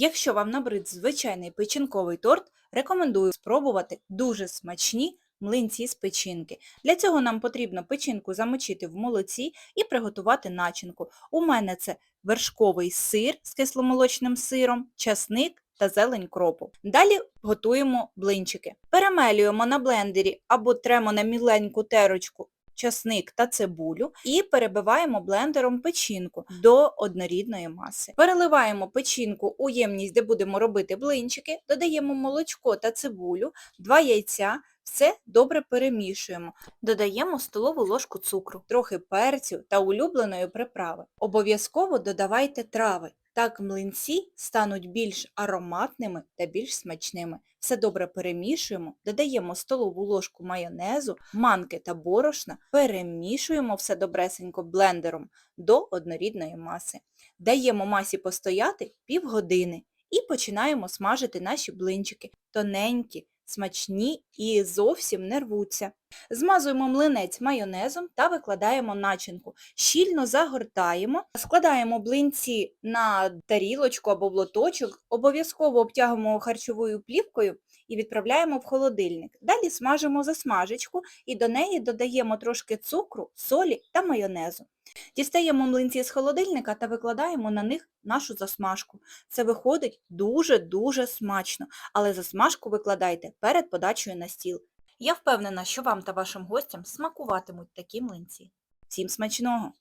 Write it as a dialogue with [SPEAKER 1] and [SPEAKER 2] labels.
[SPEAKER 1] Якщо вам набрид звичайний печінковий торт, рекомендую спробувати дуже смачні млинці з печінки. Для цього нам потрібно печінку замочити в молоці і приготувати начинку. У мене це вершковий сир з кисломолочним сиром, часник та зелень кропу. Далі готуємо блинчики. Перемелюємо на блендері або тремо на міленьку терочку часник та цибулю і перебиваємо блендером печінку до однорідної маси. Переливаємо печінку у ємність, де будемо робити блинчики, додаємо молочко та цибулю, 2 яйця, все добре перемішуємо. Додаємо столову ложку цукру, трохи перцю та улюбленої приправи. Обов'язково додавайте трави. Так млинці стануть більш ароматними та більш смачними. Все добре перемішуємо, додаємо столову ложку майонезу, манки та борошна, перемішуємо все добресенько блендером до однорідної маси. Даємо масі постояти півгодини і починаємо смажити наші блинчики. Тоненькі, смачні і зовсім не рвуться. Змазуємо млинець майонезом та викладаємо начинку. Щільно загортаємо, складаємо блинці на тарілочку або в лоточок, обов'язково обтягуємо харчовою плівкою і відправляємо в холодильник. Далі смажимо засмажечку і до неї додаємо трошки цукру, солі та майонезу. Дістаємо млинці з холодильника та викладаємо на них нашу засмажку. Це виходить дуже-дуже смачно, але засмажку викладайте перед подачею на стіл. Я впевнена, що вам та вашим гостям смакуватимуть такі млинці. Всім смачного!